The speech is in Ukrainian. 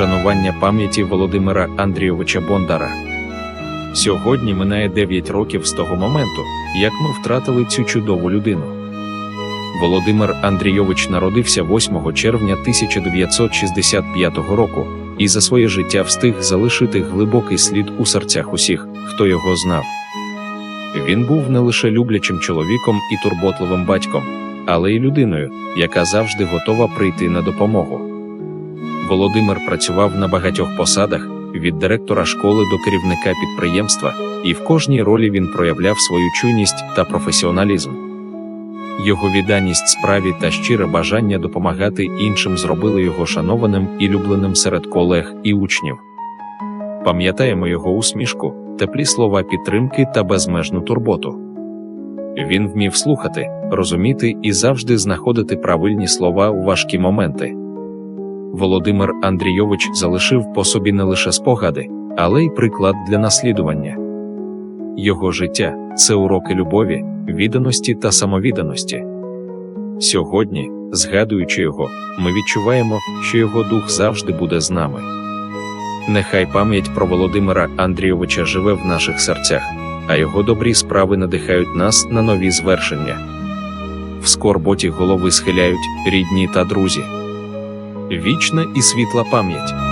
Вшанування пам'яті Володимира Андрійовича Бондара. Сьогодні минає 9 років з того моменту, як ми втратили цю чудову людину. Володимир Андрійович народився 8 червня 1965 року і за своє життя встиг залишити глибокий слід у серцях усіх, хто його знав. Він був не лише люблячим чоловіком і турботливим батьком, але й людиною, яка завжди готова прийти на допомогу. Володимир працював на багатьох посадах від директора школи до керівника підприємства, і в кожній ролі він проявляв свою чуйність та професіоналізм. Його відданість справі та щире бажання допомагати іншим зробили його шанованим і любленим серед колег і учнів. Пам'ятаємо його усмішку, теплі слова підтримки та безмежну турботу. Він вмів слухати, розуміти і завжди знаходити правильні слова у важкі моменти. Володимир Андрійович залишив по собі не лише спогади, але й приклад для наслідування. Його життя це уроки любові, відданості та самовідданості. Сьогодні, згадуючи його, ми відчуваємо, що його дух завжди буде з нами. Нехай пам'ять про Володимира Андрійовича живе в наших серцях, а його добрі справи надихають нас на нові звершення. В скорботі голови схиляють рідні та друзі. Вічна і світла пам'ять.